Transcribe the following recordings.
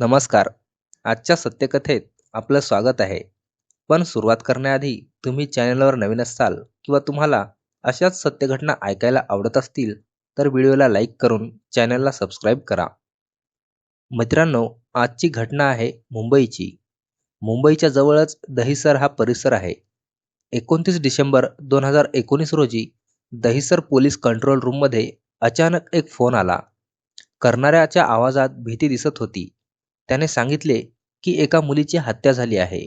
नमस्कार. आजच्या सत्यकथेत आपलं स्वागत आहे. पण सुरुवात करण्याआधी तुम्ही चॅनलवर नवीन असाल किंवा तुम्हाला अशाच सत्यघटना ऐकायला आवडत असतील तर व्हिडिओला लाईक करून चॅनलला सबस्क्राईब करा. मित्रांनो आजची घटना आहे मुंबईची. मुंबईच्या जवळच दहिसर हा परिसर आहे. एकोणतीस डिसेंबर दोन हजार एकोणीस रोजी दहिसर पोलीस कंट्रोल रूममध्ये अचानक एक फोन आला. करणाऱ्याच्या आवाजात भीती दिसत होती. त्याने सांगितले की एका मुलीची हत्या झाली आहे.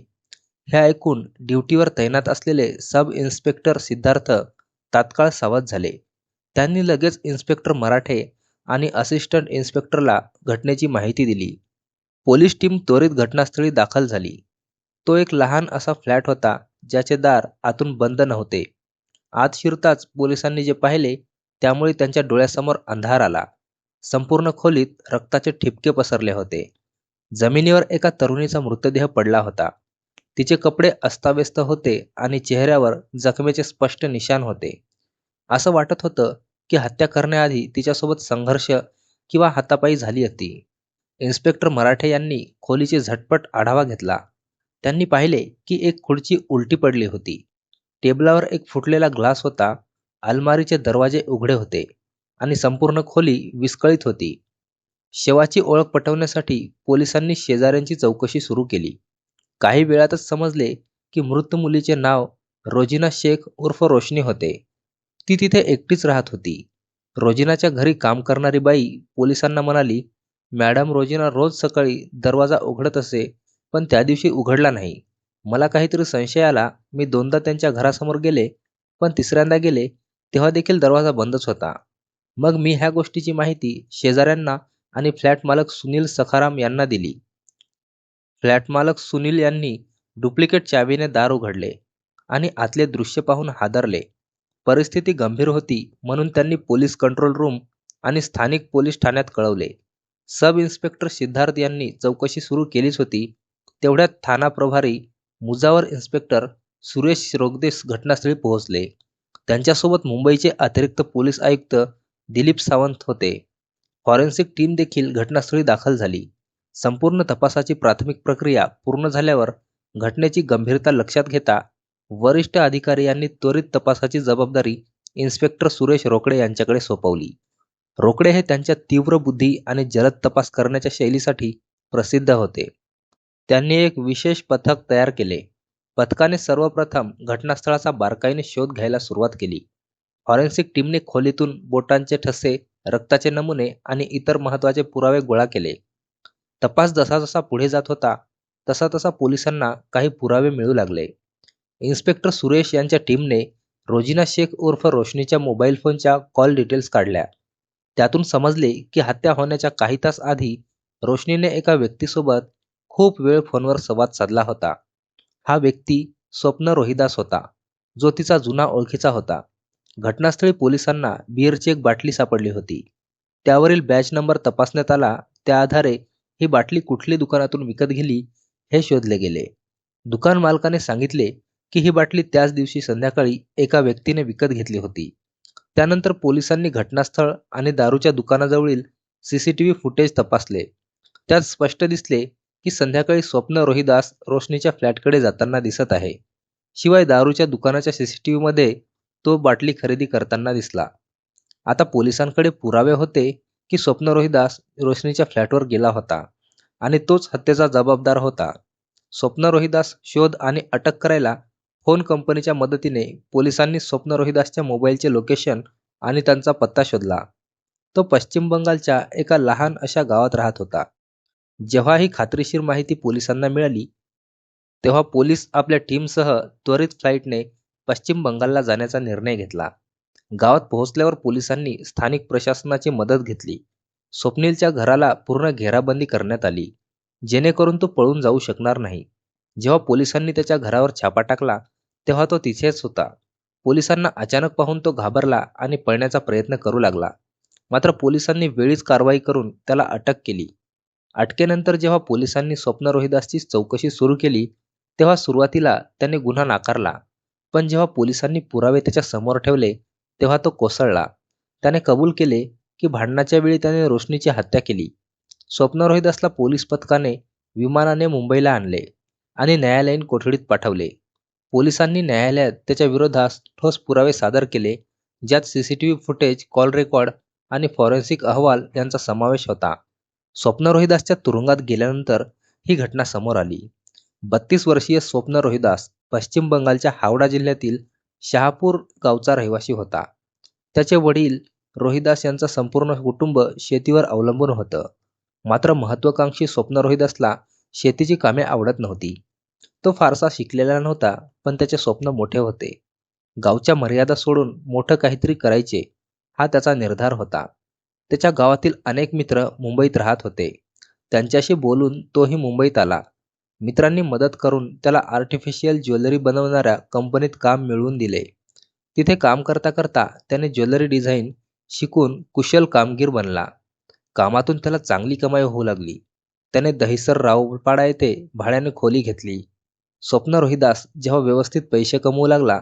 हे ऐकून ड्युटीवर तैनात असलेले सब इन्स्पेक्टर सिद्धार्थ तात्काळ सावध झाले. त्यांनी लगेच इन्स्पेक्टर मराठे आणि असिस्टंट इन्स्पेक्टरला घटनेची माहिती दिली. पोलीस टीम त्वरित घटनास्थळी दाखल झाली. तो एक लहान असा फ्लॅट होता ज्याचे दार आतून बंद नव्हते. आत शिरताच पोलिसांनी जे पाहिले त्यामुळे त्यांच्या डोळ्यासमोर अंधार आला. संपूर्ण खोलीत रक्ताचे ठिपके पसरले होते. जमिनीवर एका तरुणीचा मृतदेह पडला होता. तिचे कपडे अस्ताव्यस्त होते आणि चेहऱ्यावर जखमेचे स्पष्ट निशाण होते. असं वाटत होतं की हत्या करण्याआधी तिच्यासोबत संघर्ष किंवा हातापायी झाली होती इन्स्पेक्टर मराठे यांनी खोलीचे झटपट आढावा घेतला. त्यांनी पाहिले की एक खुर्ची उलटी पडली होती. टेबलावर एक फुटलेला ग्लास होता. अलमारीचे दरवाजे उघडे होते आणि संपूर्ण खोली विस्कळीत होती. शेवाची ओळख पटवण्यासाठी पोलिसांनी शेजाऱ्यांची चौकशी सुरू केली. काही वेळातच समजले की मृत मुलीचे नाव रोजिना शेख उर्फ रोशनी होते. ती तिथे एकटीच राहत होती. रोजिनाच्या घरी काम करणारी बाई पोलिसांना म्हणाली मॅडम रोजिना रोज सकाळी दरवाजा उघडत असे पण त्या दिवशी उघडला नाही. मला काहीतरी संशय आला. मी दोनदा त्यांच्या घरासमोर गेले पण तिसऱ्यांदा गेले तेव्हा देखील दरवाजा बंदच होता. मग मी ह्या गोष्टीची माहिती शेजाऱ्यांना आणि फ्लॅट मालक सुनील सखाराम यांना दिली. फ्लॅट मालक सुनील यांनी डुप्लिकेट चावीने दार उघडले आणि आतले दृश्य पाहून हादरले. परिस्थिती गंभीर होती म्हणून त्यांनी पोलीस कंट्रोल रूम आणि स्थानिक पोलीस ठाण्यात कळवले. सब इन्स्पेक्टर सिद्धार्थ यांनी चौकशी सुरू केलीच होती. तेवढ्यात थाना प्रभारी मुजावर इन्स्पेक्टर सुरेश रोगदेस घटनास्थळी पोहोचले. त्यांच्यासोबत मुंबईचे अतिरिक्त पोलीस आयुक्त दिलीप सावंत होते. फॉरेन्सिक टीम देखील घटनास्थळी दाखल झाली. संपूर्ण तपासाची प्राथमिक प्रक्रिया पूर्ण झाल्यावर घटनेची गंभीरता लक्षात घेता वरिष्ठ अधिकारी यांनी त्वरित तपासाची जबाबदारी इन्स्पेक्टर सुरेश रोकडे यांच्याकडे सोपवली. रोकडे हे त्यांच्या तीव्र बुद्धी आणि जलद तपास करण्याच्या शैलीसाठी प्रसिद्ध होते. त्यांनी एक विशेष पथक तयार केले. पथकाने सर्वप्रथम घटनास्थळाचा बारकाईने शोध घ्यायला सुरुवात केली. फॉरेन्सिक टीमने खोलीतून बोटांचे ठसे रक्ताचे नमुने आणि इतर महत्त्वाचे पुरावे गोळा केले. तपास जसा जसा पुढे जात होता तसा तसा पोलिसांना काही पुरावे मिळू लागले. इन्स्पेक्टर सुरेश यांच्या टीमने रोजिना शेख उर्फ रोशनीच्या मोबाईल फोनच्या कॉल डिटेल्स काढल्या. त्यातून समजले की हत्या होण्याच्या काही तास आधी रोशनीने एका व्यक्तीसोबत खूप वेळ फोनवर संवाद साधला होता. हा व्यक्ती स्वप्न रोहिदास होता जो तिचा जुना ओळखीचा होता. घटनास्थळी पोलिसांना बिअरची एक बाटली सापडली होती. त्यावरील बॅच नंबर तपासण्यात आला त्या आधारे ही बाटली कुठली दुकानातून विकत गेली हे शोधले गेले. दुकान मालकाने सांगितले की ही बाटली त्याच दिवशी संध्याकाळी एका व्यक्तीने विकत घेतली होती. त्यानंतर पोलिसांनी घटनास्थळ आणि दारूच्या दुकानाजवळील सीसीटीव्ही फुटेज तपासले. त्यात स्पष्ट दिसले की संध्याकाळी स्वप्न रोहिदास रोशनीच्या फ्लॅटकडे जाताना दिसत आहे. शिवाय दारूच्या दुकानाच्या सीसीटीव्हीमध्ये तो बाटली खरेदी करताना दिसला. आता पोलिसांकडे पुरावे होते की स्वप्न रोहिदास रोशनीच्या फ्लॅटवर गेला होता आणि तोच हत्येचा जबाबदार होता. स्वप्न रोहिदास शोध आणि अटक करायला फोन कंपनीच्या मदतीने पोलिसांनी स्वप्न रोहिदासच्या मोबाईलचे लोकेशन आणि त्यांचा पत्ता शोधला. तो पश्चिम बंगालच्या एका लहान अशा गावात राहत होता. जेव्हा ही खात्रीशीर माहिती पोलिसांना मिळाली तेव्हा पोलीस आपल्या टीमसह त्वरित फ्लाईटने पश्चिम बंगालला जाण्याचा निर्णय घेतला. गावात पोहोचल्यावर पोलिसांनी स्थानिक प्रशासनाची मदत घेतली. स्वप्नीलच्या घराला पूर्ण घेराबंदी करण्यात आली जेणेकरून तो पळून जाऊ शकणार नाही. जेव्हा पोलिसांनी त्याच्या घरावर छापा टाकला तेव्हा तो तिथेच होता. पोलिसांना अचानक पाहून तो घाबरला आणि पळण्याचा प्रयत्न करू लागला. मात्र पोलिसांनी वेळीच कारवाई करून त्याला अटक केली. अटकेनंतर जेव्हा पोलिसांनी स्वप्न रोहिदासची चौकशी सुरू केली तेव्हा सुरुवातीला त्याने गुन्हा नाकारला. पण जेव्हा पोलिसांनी पुरावे त्याच्यासमोर ठेवले तेव्हा तो कोसळला. त्याने कबूल केले की भांडणाच्या वेळी त्याने रोशनीची हत्या केली. स्वप्न रोहिदासला पोलीस पथकाने विमानाने मुंबईला आणले आणि न्यायालयीन कोठडीत पाठवले. पोलिसांनी न्यायालयात त्याच्या विरोधात ठोस पुरावे सादर केले ज्यात सीसीटीव्ही फुटेज कॉल रेकॉर्ड आणि फॉरेन्सिक अहवाल यांचा समावेश होता. स्वप्न रोहिदासच्या तुरुंगात गेल्यानंतर ही घटना समोर आली. बत्तीस वर्षीय स्वप्न रोहिदास पश्चिम बंगालच्या हावडा जिल्ह्यातील शहापूर गावचा रहिवासी होता. त्याचे वडील रोहिदास यांचं संपूर्ण कुटुंब शेतीवर अवलंबून होतं. मात्र महत्वाकांक्षी स्वप्न रोहिदासला शेतीची कामे आवडत नव्हती. तो फारसा शिकलेला नव्हता पण त्याचे स्वप्न मोठे होते. गावच्या मर्यादा सोडून मोठं काहीतरी करायचे हा त्याचा निर्धार होता. त्याच्या गावातील अनेक मित्र मुंबईत राहत होते. त्यांच्याशी बोलून तोही मुंबईत आला. मित्रांनी मदत करून त्याला आर्टिफिशियल ज्वेलरी बनवणाऱ्या कंपनीत काम मिळवून दिले. तिथे काम करता करता त्याने ज्वेलरी डिझाईन शिकून कुशल कामगीर बनला. कामातून त्याला चांगली कमाई होऊ लागली. त्याने दहिसर रावपाडा येथे भाड्याने खोली घेतली. स्वप्न रोहिदास जेव्हा व्यवस्थित पैसे कमवू लागला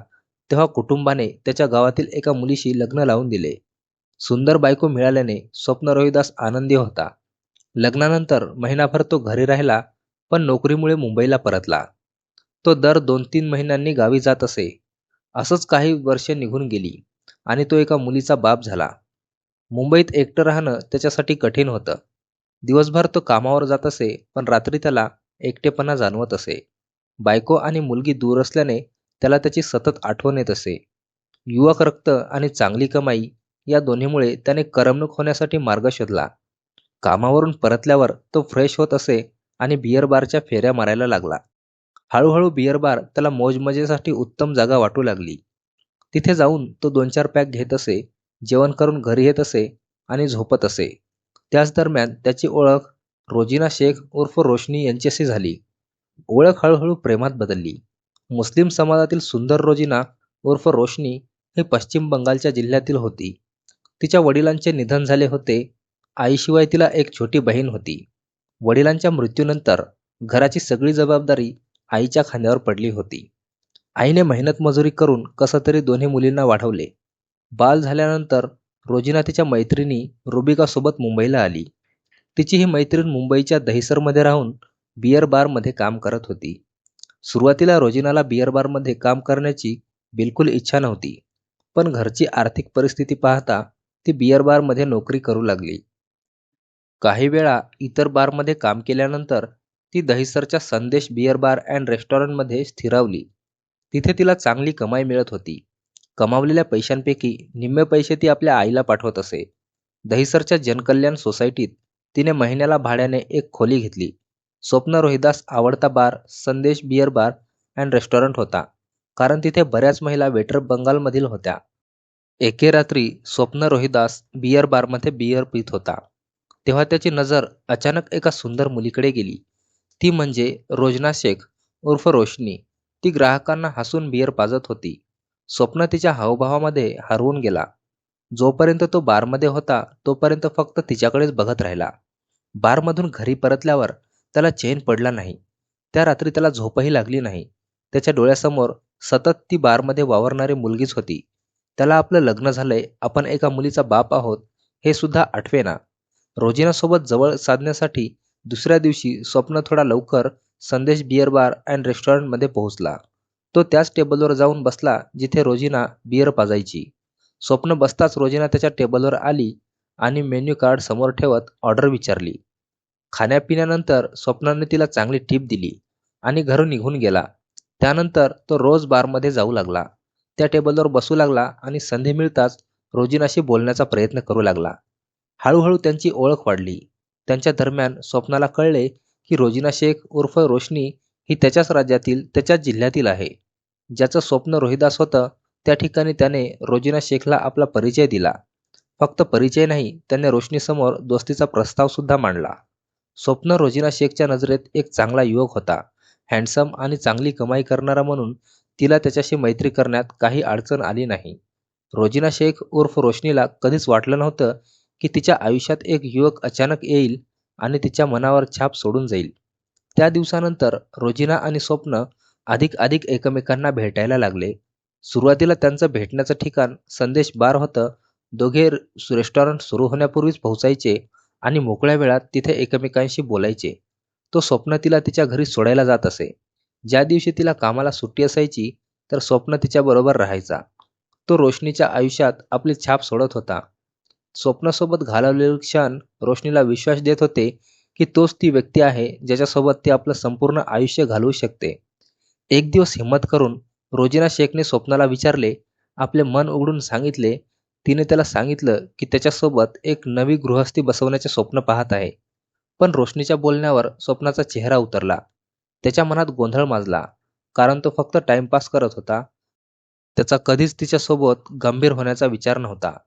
तेव्हा कुटुंबाने त्याच्या गावातील एका मुलीशी लग्न लावून दिले. सुंदर बायको मिळाल्याने स्वप्न रोहिदास आनंदी होता. लग्नानंतर महिनाभर तो घरी राहिला पण नोकरीमुळे मुंबईला परतला. तो दर दोन तीन महिन्यांनी गावी जात असे. असंच काही वर्ष निघून गेली आणि तो एका मुलीचा बाप झाला. मुंबईत एकटं राहणं त्याच्यासाठी कठीण होतं. दिवसभर तो कामावर जात असे पण रात्री त्याला एकटेपणा जाणवत असे. बायको आणि मुलगी दूर असल्याने त्याला त्याची सतत आठवण येत असे. युवक रक्त आणि चांगली कमाई या दोन्हीमुळे त्याने करमणूक होण्यासाठी मार्ग शोधला. कामावरून परतल्यावर तो फ्रेश होत असे आणि बियर बारच्या फेऱ्या मारायला लागला. हळूहळू बियर बार त्याला मौजमजेसाठी उत्तम जागा वाटू लागली. तिथे जाऊन तो दोन चार पॅक घेत असे जेवण करून घरी येत असे आणि झोपत असे. त्याच दरम्यान त्याची ओळख रोजिना शेख उर्फ रोशनी यांच्याशी झाली. ओळख हळूहळू प्रेमात बदलली. मुस्लिम समाजातील सुंदर रोजिना उर्फ रोशनी ही पश्चिम बंगालच्या जिल्ह्यातील होती. तिच्या वडिलांचे निधन झाले होते. आईशिवाय तिला एक छोटी बहीण होती. वडिलांच्या मृत्यूनंतर घराची सगळी जबाबदारी आईच्या खांद्यावर पडली होती. आईने मेहनत मजुरी करून कसं तरी दोन्ही मुलींना वाढवले. बाल झाल्यानंतर रोजिना तिच्या मैत्रिणी रुबिकासोबत मुंबईला आली. तिची ही मैत्रीण मुंबईच्या दहिसरमध्ये राहून बियर बारमध्ये काम करत होती. सुरुवातीला रोजिनाला बियर बारमध्ये काम करण्याची बिलकुल इच्छा नव्हती. पण घरची आर्थिक परिस्थिती पाहता ती बियर बारमध्ये नोकरी करू लागली. काही वेळा इतर बारमध्ये काम केल्यानंतर ती दहिसरच्या संदेश बियर बार अँड रेस्टॉरंटमध्ये स्थिरावली. तिथे तिला चांगली कमाई मिळत होती. कमावलेल्या पैशांपैकी निम्मे पैसे ती आपल्या आईला पाठवत असे. दहिसरच्या जनकल्याण सोसायटीत तिने महिन्याला भाड्याने एक खोली घेतली. स्वप्न रोहिदास आवडता बार संदेश बियर बार अँड रेस्टॉरंट होता. कारण तिथे बऱ्याच महिला वेटर बंगालमधील होत्या. एके रात्री स्वप्न रोहिदास बियर बारमध्ये बियर पित होता. तेव्हा त्याची नजर अचानक एका सुंदर मुलीकडे गेली. ती म्हणजे रोजना शेख उर्फ रोशनी. ती ग्राहकांना हसून बियर पाजत होती. स्वप्न तिच्या हावभावामध्ये हरवून गेला. जोपर्यंत तो बारमध्ये होता तोपर्यंत फक्त तिच्याकडेच बघत राहिला. बारमधून घरी परतल्यावर त्याला चैन पडला नाही. त्या रात्री त्याला झोपही लागली नाही. त्याच्या डोळ्यासमोर सतत ती बारमध्ये वावरणारी मुलगीच होती. त्याला आपलं लग्न झालंय आपण एका मुलीचा बाप आहोत हे सुद्धा आठवेना. रोजिनासोबत जवळ साधण्यासाठी दुसऱ्या दिवशी स्वप्न थोडा लवकर संदेश बियर बार अँड रेस्टॉरंटमध्ये पोहोचला. तो त्याच टेबलवर जाऊन बसला जिथे रोजिना बियर पाजायची. स्वप्न बसताच रोजिना त्याच्या टेबलवर आली आणि मेन्यू कार्ड समोर ठेवत ऑर्डर विचारली. खाण्यापिण्यानंतर स्वप्नाने तिला चांगली टीप दिली आणि घरून निघून गेला. त्यानंतर तो रोज बारमध्ये जाऊ लागला. त्या टेबलवर बसू लागला आणि संधी मिळताच रोजिनाशी बोलण्याचा प्रयत्न करू लागला. हळूहळू त्यांची ओळख वाढली. त्यांच्या दरम्यान स्वप्नाला कळले की रोजिना शेख उर्फ रोशनी ही त्याच्याच राज्यातील त्याच्याच जिल्ह्यातील आहे. ज्याचं स्वप्न रोहिदास होतं त्या ठिकाणी त्याने रोजिना शेखला आपला परिचय दिला. फक्त परिचय नाही त्याने रोशनीसमोर दोस्तीचा प्रस्ताव सुद्धा मांडला. स्वप्न रोजिना शेखच्या नजरेत एक चांगला युवक होता. हँडसम आणि चांगली कमाई करणारा म्हणून तिला त्याच्याशी मैत्री करण्यात काही अडचण आली नाही. रोजिना शेख उर्फ रोशनीला कधीच वाटलं नव्हतं की तिच्या आयुष्यात एक युवक अचानक येईल आणि तिच्या मनावर छाप सोडून जाईल. त्या दिवसानंतर रोजिना आणि स्वप्न अधिक अधिक एकमेकांना भेटायला लागले. सुरुवातीला त्यांचं भेटण्याचं ठिकाण संदेश बार होतं. दोघे रेस्टॉरंट सुरू होण्यापूर्वीच पोहोचायचे आणि मोकळ्या वेळात तिथे एकमेकांशी बोलायचे. तो स्वप्न तिला तिच्या घरी सोडायला जात असे. ज्या दिवशी तिला कामाला सुट्टी असायची तर स्वप्न तिच्याबरोबर राहायचा. तो रोशनीच्या आयुष्यात आपली छाप सोडत होता. स्वप्नासोबत घालवलेले क्षण रोशनीला विश्वास देत होते की तोच ती व्यक्ती आहे ज्याच्यासोबत ती आपलं संपूर्ण आयुष्य घालवू शकते. एक दिवस हिंमत करून रोजिना शेखने स्वप्नाला विचारले आपले मन उघडून सांगितले तिने त्याला सांगितलं की त्याच्यासोबत एक नवी गृहस्थी बसवण्याचे स्वप्न पाहत आहे. पण रोशनीच्या बोलण्यावर स्वप्नाचा चेहरा उतरला. त्याच्या मनात गोंधळ माजला कारण तो फक्त टाइमपास करत होता. त्याचा कधीच तिच्यासोबत गंभीर होण्याचा विचार नव्हता.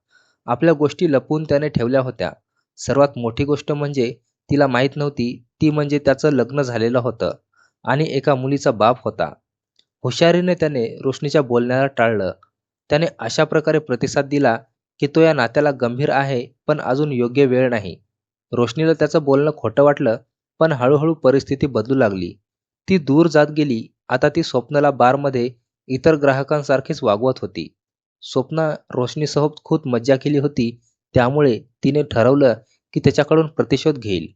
आपल्या गोष्टी लपवून त्याने ठेवल्या होत्या. सर्वात मोठी गोष्ट म्हणजे तिला माहीत नव्हती ती म्हणजे त्याचं लग्न झालेलं होतं आणि एका मुलीचा बाप होता. हुशारीने त्याने रोशनीच्या बोलण्याला टाळलं. त्याने अशा प्रकारे प्रतिसाद दिला की तो या नात्याला गंभीर आहे पण अजून योग्य वेळ नाही. रोशनीला त्याचं बोलणं खोटं वाटलं पण हळूहळू परिस्थिती बदलू लागली. ती दूर जात गेली आता ती स्वप्नाला बारमध्ये इतर ग्राहकांसारखीच वागवत होती. स्वप्ना रोशनीसोबत खूप मज्जा केली होती. त्यामुळे तिने ठरवलं की त्याच्याकडून प्रतिशोध घेईल.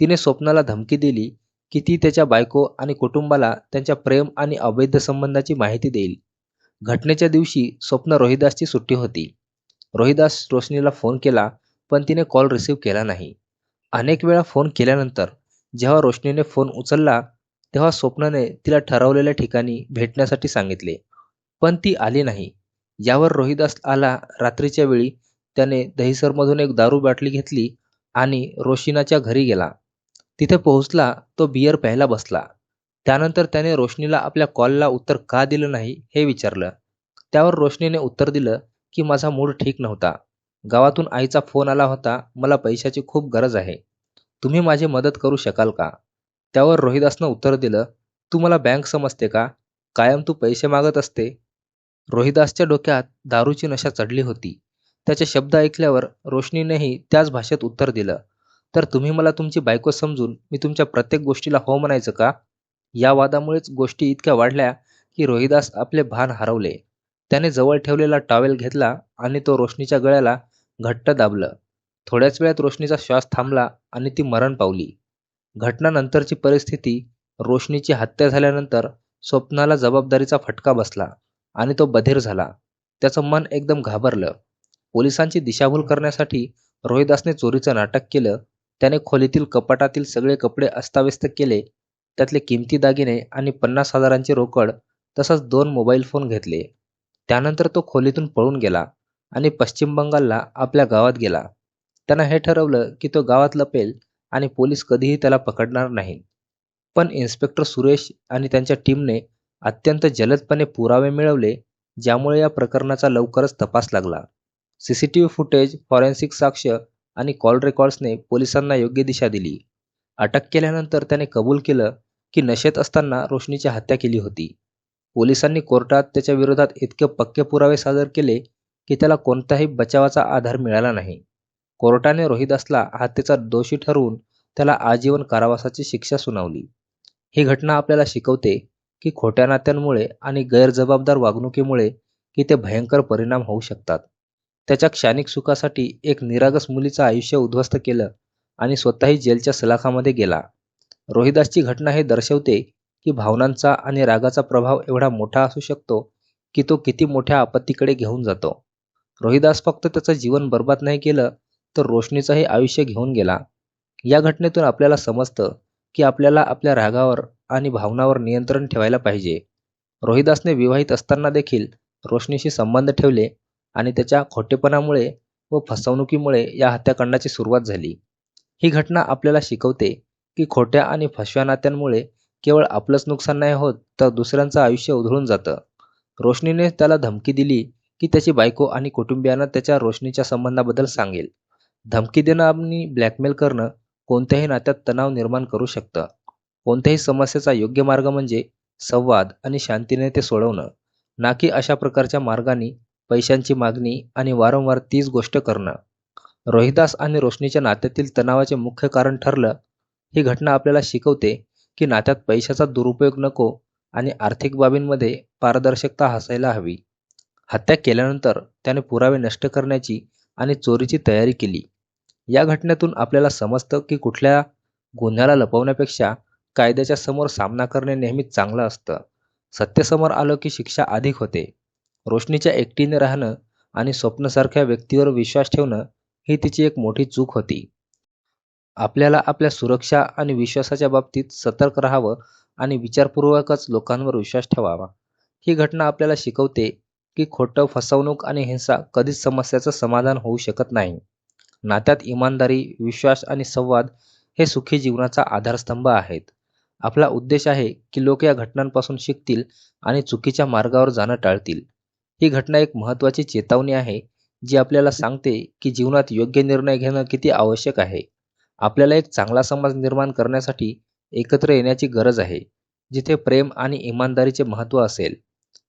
तिने स्वप्नाला धमकी दिली की ती त्याच्या बायको आणि कुटुंबाला त्यांच्या प्रेम आणि अवैध संबंधाची माहिती देईल. घटनेच्या दिवशी स्वप्न रोहिदासची सुट्टी होती. रोहिदास रोशनीला फोन केला पण तिने कॉल रिसीव्ह केला नाही. अनेक वेळा फोन केल्यानंतर जेव्हा रोशनीने फोन उचलला तेव्हा स्वप्नाने तिला ठरवलेल्या ठिकाणी भेटण्यासाठी सांगितले. पण ती आली नाही. यावर रोहिदास आला रात्रीच्या वेळी. त्याने दहिसरमधून एक दारू बाटली घेतली आणि रोशिनाच्या घरी गेला. तिथे पोहोचला तो बियर प्यायला बसला. त्यानंतर त्याने रोशनीला आपल्या कॉलला उत्तर का दिलं नाही हे विचारलं. त्यावर रोशनीने उत्तर दिलं की माझा मूड ठीक नव्हता. गावातून आईचा फोन आला होता मला पैशाची खूप गरज आहे. तुम्ही माझी मदत करू शकाल का? त्यावर रोहिदासनं उत्तर दिलं तू मला बँक समजते का? कायम तू पैसे मागत असते रोहिदासच्या डोक्यात दारूची नशा चढली होती. त्याचे शब्द ऐकल्यावर रोशनीनेही त्याच भाषेत उत्तर दिलं. तर तुम्ही मला तुमची बायको समजून मी तुमच्या प्रत्येक गोष्टीला हो म्हणायचं का? या वादामुळेच गोष्टी इतक्या वाढल्या की रोहिदास आपले भान हरवले. त्याने जवळ ठेवलेला टॉवेल घेतला आणि तो रोशनीच्या गळ्याला घट्ट दाबलं. थोड्याच वेळात रोशनीचा श्वास थांबला आणि ती मरण पावली. घटनानंतरची परिस्थिती रोशनीची हत्या झाल्यानंतर स्वप्नाला जबाबदारीचा फटका बसला. आणि तो बधीर झाला. त्याचं मन एकदम घाबरलं. पोलिसांची दिशाभूल करण्यासाठी रोहिदासने चोरीचं नाटक केलं. त्याने खोलीतील कपाटातील सगळे कपडे अस्ताव्यस्त केले. त्यातले किमती दागिने आणि पन्नास हजारांची रोकड तसंच दोन मोबाईल फोन घेतले. त्यानंतर तो खोलीतून पळून गेला आणि पश्चिम बंगालला आपल्या गावात गेला. त्यानं हे ठरवलं की तो गावात लपेल आणि पोलीस कधीही त्याला पकडणार नाही. पण इन्स्पेक्टर सुरेश आणि त्यांच्या टीमने अत्यंत जलदपणे पुरावे मिळवले ज्यामुळे या प्रकरणाचा लवकरच तपास लागला. C C T V footage forensic साक्ष आणि कॉल रेकॉर्ड्सने पोलिसांना योग्य दिशा दिली. अटक केल्यानंतर त्याने कबूल केलं की नशेत असताना रोशनीची हत्या केली होती. पोलिसांनी कोर्टात त्याच्या विरोधात इतके पक्के पुरावे सादर केले की त्याला कोणताही बचावाचा आधार मिळाला नाही. कोर्टाने रोहिदासला हत्येचा दोषी ठरवून त्याला आजीवन कारावासाची शिक्षा सुनावली. ही घटना आपल्याला शिकवते की खोट्या नात्यांमुळे आणि गैरजबाबदार वागणुकीमुळे की ते भयंकर परिणाम होऊ शकतात. त्याच्या क्षणिक सुखासाठी एक निरागस मुलीचं आयुष्य उद्ध्वस्त केलं आणि स्वतःही जेलच्या सलाखामध्ये गेला. रोहिदासची घटना हे दर्शवते की भावनांचा आणि रागाचा प्रभाव एवढा मोठा असू शकतो की तो किती मोठ्या आपत्तीकडे घेऊन जातो. रोहिदास फक्त त्याचं जीवन बर्बाद नाही केलं तर रोशनीचंही आयुष्य घेऊन गेला. या घटनेतून आपल्याला समजतं की आपल्याला आपल्या रागावर आणि भावनावर नियंत्रण ठेवायला पाहिजे. रोहिदासने विवाहित असताना देखील रोशनीशी संबंध ठेवले आणि त्याच्या खोटेपणामुळे व फसवणुकीमुळे या हत्याकांडाची सुरुवात झाली. ही घटना आपल्याला शिकवते की खोट्या आणि फसव्या नात्यांमुळे केवळ आपलंच नुकसान नाही होत तर दुसऱ्यांचं आयुष्य उधळून जातं. रोशनीने त्याला धमकी दिली की त्याची बायको आणि कुटुंबियांना त्याच्या रोशनीच्या संबंधाबद्दल सांगेल. धमकी देणं आणि ब्लॅकमेल करणं कोणत्याही नात्यात तणाव निर्माण करू शकतं. कोणत्याही समस्येचा योग्य मार्ग म्हणजे संवाद आणि शांतीने ते सोडवणं. ना की अशा प्रकारच्या मार्गाने पैशांची मागणी आणि वारंवार तीच गोष्ट करणं. रोहिदास आणि रोशनीच्या नात्यातील तणावाचे मुख्य कारण ठरलं ही घटना आपल्याला शिकवते की नात्यात पैशाचा दुरुपयोग नको आणि आर्थिक बाबींमध्ये पारदर्शकता हसायला हवी. हत्या केल्यानंतर त्याने पुरावे नष्ट करण्याची आणि चोरीची तयारी केली. या घटनेतून आपल्याला समजतं की कुठल्या गुन्ह्याला लपवण्यापेक्षा कायद्याच्या समोर सामना करणे नेहमीच चांगलं असतं. सत्यसमोर आलं की शिक्षा अधिक होते. रोशनीच्या एकटीने राहणं आणि स्वप्नसारख्या व्यक्तीवर विश्वास ठेवणं ही तिची एक मोठी चूक होती. आपल्याला आपल्या सुरक्षा आणि विश्वासाच्या बाबतीत सतर्क राहावं आणि विचारपूर्वकच लोकांवर विश्वास ठेवावा. ही घटना आपल्याला शिकवते की खोटं फसवणूक आणि हिंसा कधीच समस्याचं समाधान होऊ शकत नाही. नात्यात इमानदारी विश्वास आणि संवाद हे सुखी जीवनाचा आधारस्तंभ आहेत. आपला उद्देश आहे की लोक या घटनांपासून शिकतील आणि चुकीच्या मार्गावर जाणं टाळतील. ही घटना एक महत्त्वाची चेतावणी आहे जी आपल्याला सांगते की जीवनात योग्य निर्णय घेणं किती आवश्यक आहे. आपल्याला एक चांगला समाज निर्माण करण्यासाठी एकत्र येण्याची गरज आहे जिथे प्रेम आणि इमानदारीचे महत्त्व असेल.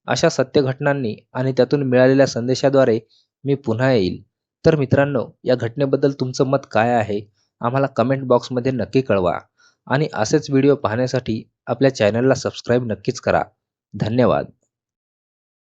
अशा सत्य घटनांनी आणि त्यातून मिळालेल्या संदेशाद्वारे मी पुन्हा येईल. तर मित्रांनो या घटनेबद्दल तुमचं मत काय आहे? आम्हाला कमेंट बॉक्समध्ये नक्की कळवा. आणि असेच व्हिडिओ पाहण्यासाठी आपल्या चॅनलला सबस्क्राईब नक्कीच करा. धन्यवाद.